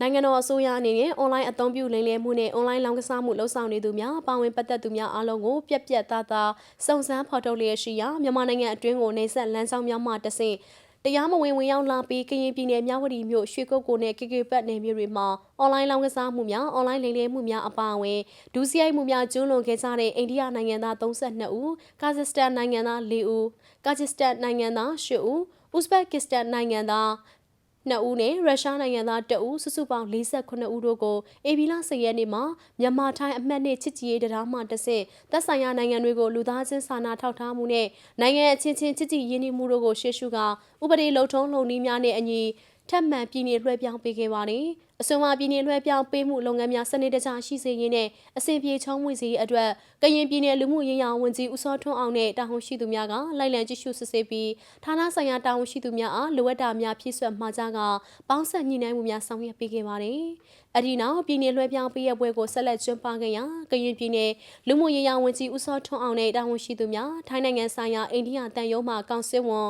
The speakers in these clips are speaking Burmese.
နိုင်ငံတော်အစိုးရအနေနဲ့အွန်လိုင်းအသုံးပြုလိမ်လည်မှုနဲ့အွန်လိုင်းလောင်းကစားမှုလှုပ်ဆောင်နေသူများပါဝင်ပတ်သက်သူများအားလုံးကိုပြက်ပြက်သားသားစုံစမ်းဖော်ထုတ်လျက်ရှိရာမြန်မာနိုင်ငံအတွင်းကိုနေဆက်လမ်းဆောင်များမှတဆင့်တရားမဝင်ဝင်ရောက်လာပြီးကရင်ပြည်နယ်မြဝတီမြို့ရွှေကုတ်ကိုနဲ့ကေကေပတ်နယ်မြို့တွေမှာအွန်လိုင်းလောင်းကစားမှုများအွန်လိုင်းလိမ်လည်မှုများအပါအဝင်ဒုစရိုက်မှုများကျူးလွန်ခဲ့ကြတဲ့အိန္ဒိယနိုင်ငံသား32ဦးကာဇက်စတန်နိုင်ငံသား4ဦးကာဂျစ်စတန်နိုင်ငံသား10ဦးဥဇဘက်ကစ္စတန်နိုင်ငံသား နှစ်ဦးနဲ့ရုရှားနိုင်ငံသားတဦးစုစုပေါင်း48ဦးတို့ကိုအေဗီလာ10ရက်နေ့မှာမြန်မာထိုင်းအမှတ်နှစ်ချစ်ကြည်ရေးတရားမှတဆင့်သက်ဆိုင်ရာနိုင်ငံတွေကိုလူသားချင်းစာနာထောက်ထားမှုနဲ့နိုင်ငံအချင်းချင်းချစ်ကြည်ရင်းနှီးမှုတို့ကိုရှေ့ရှုကာဥပဒေလုံထုံးလုံနည်းများနဲ့အညီထပ်မံပြည်နယ်လွှဲပြောင်းပေးခဲ့ပါတယ်။ အဆိုပါပြည်နယ်လွှဲပြောင်းပေးမှုလုပ်ငန်းများစနစ်တကျရှိစေရင်းနဲ့အစဉ်ပြေချုံးဝင်စေအတွက်ကရင်ပြည်နယ်လူမှုရေးရာဝန်ကြီးဦးစောထွန်းအောင်နဲ့တာဝန်ရှိသူများကလိုက်လံကြည့်ရှုစစ်ဆေးပြီးဌာနဆိုင်ရာတာဝန်ရှိသူများအားလိုအပ်တာများဖြည့်ဆွတ်မှာကြားကပေါင်းဆက်ညှိနှိုင်းမှုများဆောင်ရွက်ပေးခဲ့ပါတယ်။အဒီနောက်ပြည်နယ်လွှဲပြောင်းပေးရပွဲကိုဆက်လက်ကျင်းပခဲ့ရာကရင်ပြည်နယ်လူမှုရေးရာဝန်ကြီးဦးစောထွန်းအောင်နဲ့တာဝန်ရှိသူများထိုင်းနိုင်ငံဆိုင်ရာအိန္ဒိယတန်ယုံမှကောင်စစ်ဝန်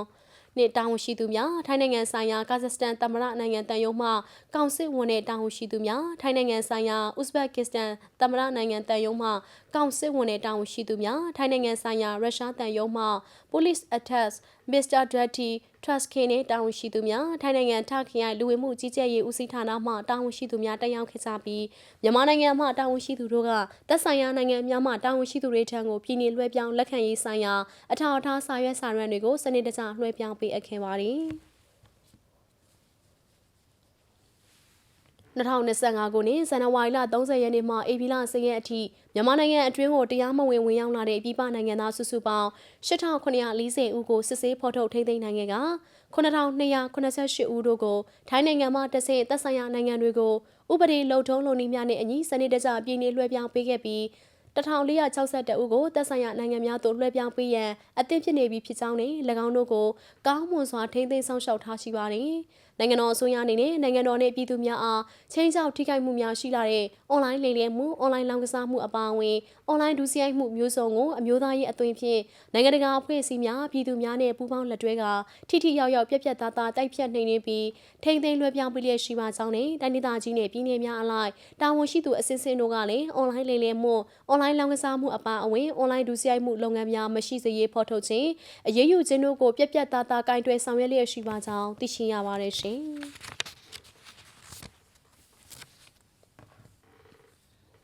နှင့်တာဝန်ရှိသူများထိုင်းနိုင်ငံဆိုင်ရာကာဇက်စတန်သမ္မတနိုင်ငံတန်ယုံမှကောင်စစ်ဝန်နဲ့တာဝန်ရှိသူများထိုင်းနိုင်ငံဆိုင်ရာဥဇဘက်ကစ္စတန်သမ္မတနိုင်ငံတန်ယုံမှကောင်စစ်ဝန်နဲ့တာဝန်ရှိသူများထိုင်းနိုင်ငံဆိုင်ရာရုရှားတန်ယုံမှ Police Attacks Mr. Dirty Trust K နဲ့တာဝန်ရှိသူများထိုင်းနိုင်ငံထခရိုင်လူဝင်မှုကြီးကြပ်ရေးဦးစီးဌာနမှတာဝန်ရှိသူများတက်ရောက်ခဲ့ကြပြီးမြန်မာနိုင်ငံမှတာဝန်ရှိသူတို့ကသက်ဆိုင်ရာနိုင်ငံများမှတာဝန်ရှိသူတွေထံကိုပြည်내လွှဲပြောင်းလက်ခံရေးဆိုင်ရာအထောက်အထားစာရွက်စာတမ်းတွေကိုစနစ်တကျလွှဲပြောင်းပေးအပ်ခဲ့ပါတယ်။2025ခုနှစ်ဇန်နဝါရီလ30ရက်နေ့မှဧပြီလ10ရက်အထိမြန်မာနိုင်ငံအတွင်းကိုတရားမဝင်ဝင်ရောက်လာတဲ့ပြည်ပနိုင်ငံသားစုစုပေါင်း8940ဦးကိုစစ်ဆေးဖော်ထုတ်ထိန်းသိမ်းနိုင်ခဲ့က9288ဦးတို့ကိုထိုင်းနိုင်ငံမှတဆင့်သက်ဆိုင်ရာနိုင်ငံတွေကိုဥပဒေလုံထုံးလုံနည်းများနဲ့အညီစနစ်တကျပြည်내လွှဲပြောင်းပေးခဲ့ပြီး 1462ဦးကိုသက်ဆိုင်ရာနိုင်ငံများသို့လွှဲပြောင်းပေးရန်အသင့်ဖြစ်နေပြီဖြစ်ကြောင်းနဲ့၎င်းတို့ကိုကောင်းမွန်စွာထိန်းသိမ်းဆောင်ရှောက်ထားရှိပါတယ်။နိုင်ငံတော်အစိုးရအနေနဲ့နိုင်ငံတော်နဲ့ပြည်သူများအားချင်းချောက်ထိခိုက်မှုများရှိလာတဲ့အွန်လိုင်းလိမ်လည်မှုအွန်လိုင်းလောင်းကစားမှုအပါအဝင်အွန်လိုင်းဒုစရိုက်မှုမျိုးစုံကိုအမျိုးသားရေးအသွင်ဖြင့်နိုင်ငံတကာအဖွဲ့အစည်းများပြည်သူများနဲ့ပူးပေါင်းလက်တွဲကထိထိရောက်ရောက်ပြက်ပြက်သားသားတိုက်ဖြတ်နှိမ်နင်းပြီးထိမ့်သိမ်းလွှဲပြောင်းပေးလျက်ရှိပါကြောင်းနဲ့တိုင်းဒေသကြီးနဲ့ပြည်내များအလိုက်တာဝန်ရှိသူအစစ်စင်တို့ကလည်းအွန်လိုင်းလိမ်လည်မှုအွန်လိုင်းလောင်းကစားမှုအပါအဝင်အွန်လိုင်းဒုစရိုက်မှုလုပ်ငန်းများမရှိစေရေးဖော်ထုတ်ခြင်းအရေးယူခြင်းတို့ကိုပြက်ပြက်သားသားကင်တွယ်ဆောင်ရွက်လျက်ရှိပါကြောင်းသိရှိရပါတယ်ရှင်။